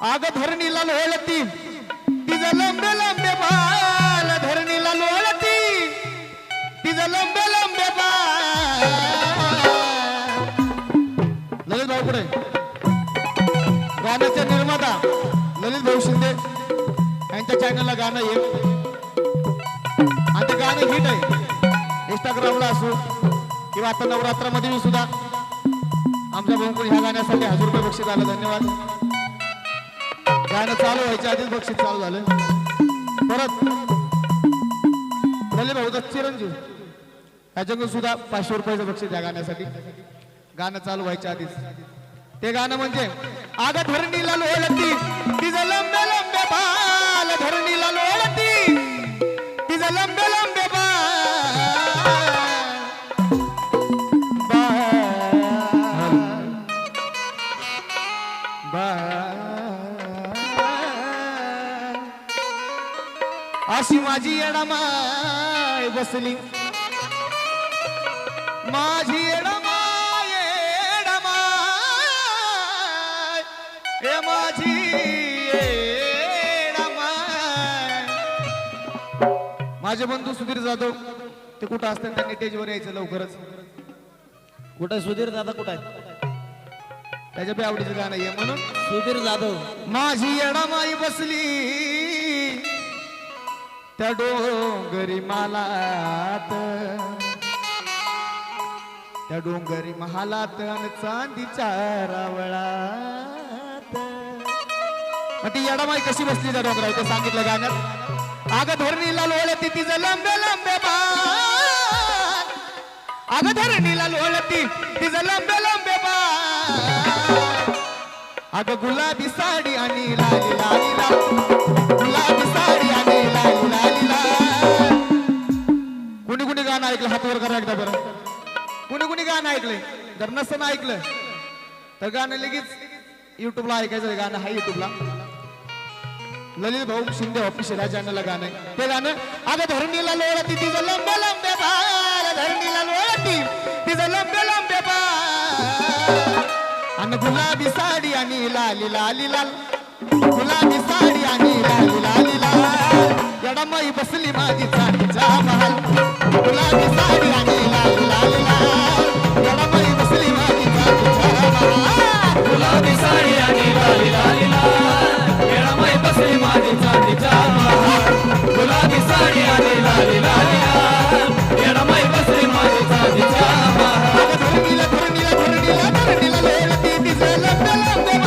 आग धरणीला लोळती. तिचं लंबे लंबे बाल धरणीला लोळती. तिचं लंबे लंबे बाल. ललित भाऊ पुढे. गाण्याचे निर्माता ललित भाऊ शिंदे. यांच्या चॅनलला गाणं आहे आणि ते गाणं हिट आहे. इंस्टाग्रामला असो किंवा आता नवरात्रामध्ये सुद्धा. आमच्या भाऊकडे ह्या गाण्यासाठी हजार रुपये बक्षीस आलं. धन्यवाद. गाणं चालू व्हायच्या आधीच बक्षीस चालू झालं. परत भले भाऊ चिरंजीव. ह्याच्याकडून सुद्धा पाचशे रुपयाचं बक्षीस द्या गाण्यासाठी. गाणं चालू व्हायच्या आधीच. ते गाणं म्हणजे आग धरणीला लोळती तिचं लंबे लंबे बाल धरणीला अशी माझी येडमाय बसली. माझी येडमाय येडमाय. ए माझी माझे बंधू सुधीर जाधव ते कुठं असतात त्यांनी स्टेजवर यायचं लवकरच. कुठे सुधीर दादा कुठे आहे त्याच्या बी आवडीचं गाणं आहे म्हणून. सुधीर जाधव. माझी येडामाई बसली. त्या डोंगरी मालात. त्या डोंगरी महालात आणि चांदीच्या रावळात. मग ती येडामाई कशी बसली त्या डोंगरावर? ते सांगितलं गाण्यात. आग धरणीला लोळती तिचं लंबे लंबे बाल आग धरणीला लोळती तिचं लंबे लंबे बाल अग गुलाबी साडी आणि लाली लाली लाल. ऐकलं हात वर करा एकदा बरं. कुणी कुणी गाणं ऐकलंय? जर नसतं ऐकलं तर गाणं लगेच युट्यूबला ऐकायचं गाणं आहे युट्यूबला ललित भाऊ शिंदे ऑफिशियल या चॅनलला गाणं आहे. ते गाणं अगं धरणीला लोळ ती तिचं लंब लंबे बाल धरणीला लोळ ती तिचं लंबे लंबे बाल आणि गुलाबी साडी आणि लाली लाली लाल. गुलाबी साडी आणि लाली लाली लाल एडमाई बसली माझी महाल गुलाबी साडी आणि लाल बसली माझी महाल गुलाबी साडी आणि लाली लाली लाल बसली माझी महाल गुलाबी साडी आणि लाली लाली लाल बसली माझी महाल धरणीला धरणीला धरणीला धरणीला लोळती तिचं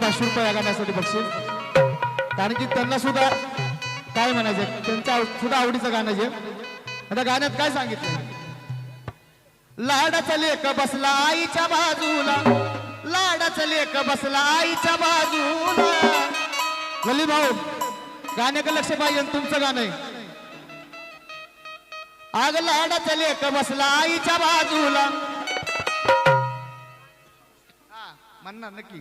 पाचशे रुपये या गाण्यासाठी बक्षीस कारण की त्यांना सुद्धा काय म्हणायचं त्यांच्या सुद्धा आवडीचं गाणं जे आता गाण्यात काय सांगितलं? लाडाचा लेख बसला आईच्या बाजूला. लाडाचा लेख बसला आईच्या बाजूला. ललित भाऊ गाण्याकडे लक्ष पाहिजे तुमचं गाणं आहे. आग लाडाचा लेख बसला आईच्या बाजूला. म्हणणार नक्की.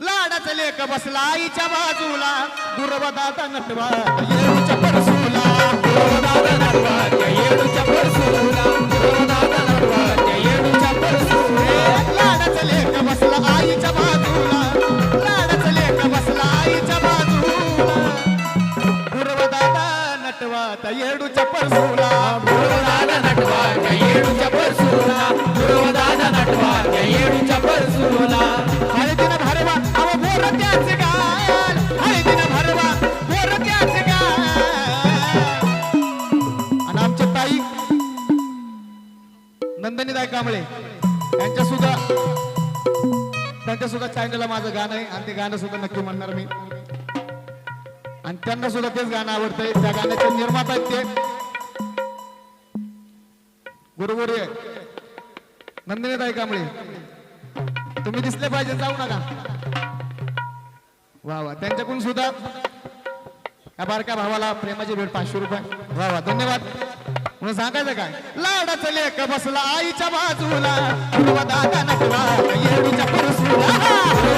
लाडाचा लेख बसला आईच्या बाजूला. दुर्वदाचा नटवा येऊच्या परसूला. दादा नटवाच्या येडूच्या परसूला. दादा नंदनीदाय कांबळे त्यांच्या सुद्धा चॅनलला माझं गाणं आहे आणि ते गाणं सुद्धा नक्की म्हणणार मी. आणि त्यांना सुद्धा तेच गाणं आवडतंय. त्या गाण्याचे निर्माता आहेत ते. गुरुगुरी नंदिनीताई कांबळे तुम्ही दिसले पाहिजे जाऊ नका. वा वा. त्यांच्याकडून सुद्धा या बारक्या भावाला प्रेमाची भेट पाचशे रुपये. वा वा. धन्यवाद. म्हणून सांगायचं काय? लाडाच लेक बसला आईच्या बाजूला. दादा नटवा येडूच्या परसूला.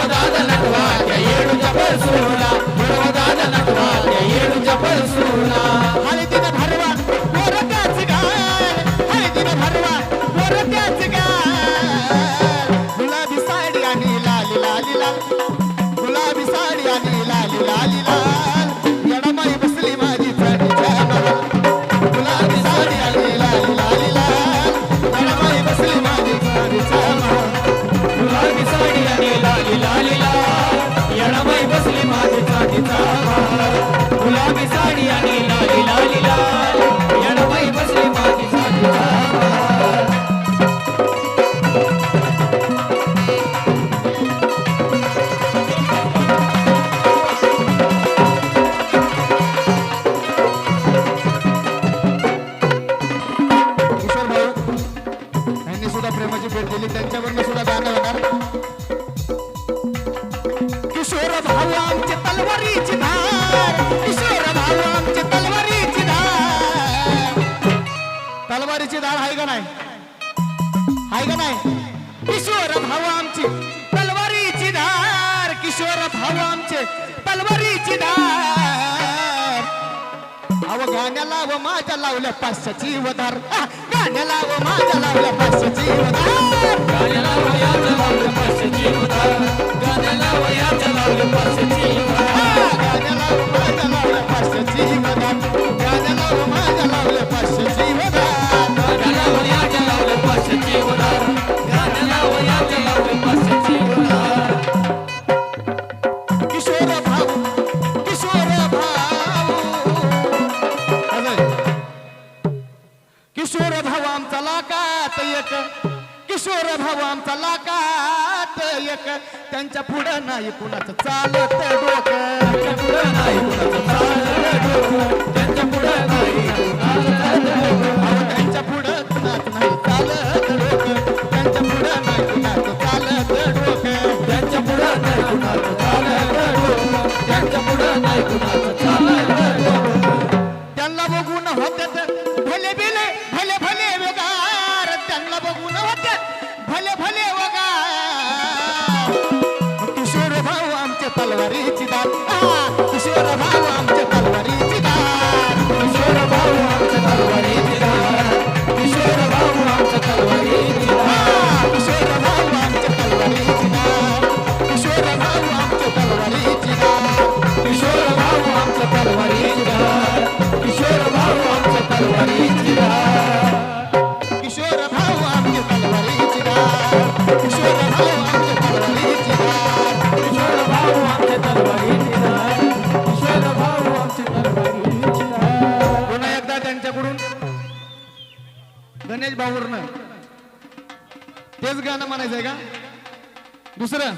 दादा नटवा येडूच्या परसूला. दादा नटवा. भेट दिली त्यांच्याकडनं सुद्धा गाणं होणार. किशोर भाऊ आमचे तलवारीची धार. किशोर भाऊ आमचे तलवारीची धार. तलवारीची धार आहे का नाही? आहे का नाही? किशोर भाऊ आमची तलवारीची धार. किशोर भाऊ आमचे तलवारीची धार. अव गाण्याला व माझ्या लावल्या पाचशेची वधार गाण्याला व माझ्या कलाकार एक. त्यांच्या पुढं नाही कुणाच चालत डोक. त्यांच्या पुढं नाही कुणाचं चालत डोक. त्यांच्या पुढं नाही त्यांच्या पुढं नाही चालत. तलवारीची दात कुशेर भाव बावरनं तेच गाणं म्हणायचंय का? दुसरं?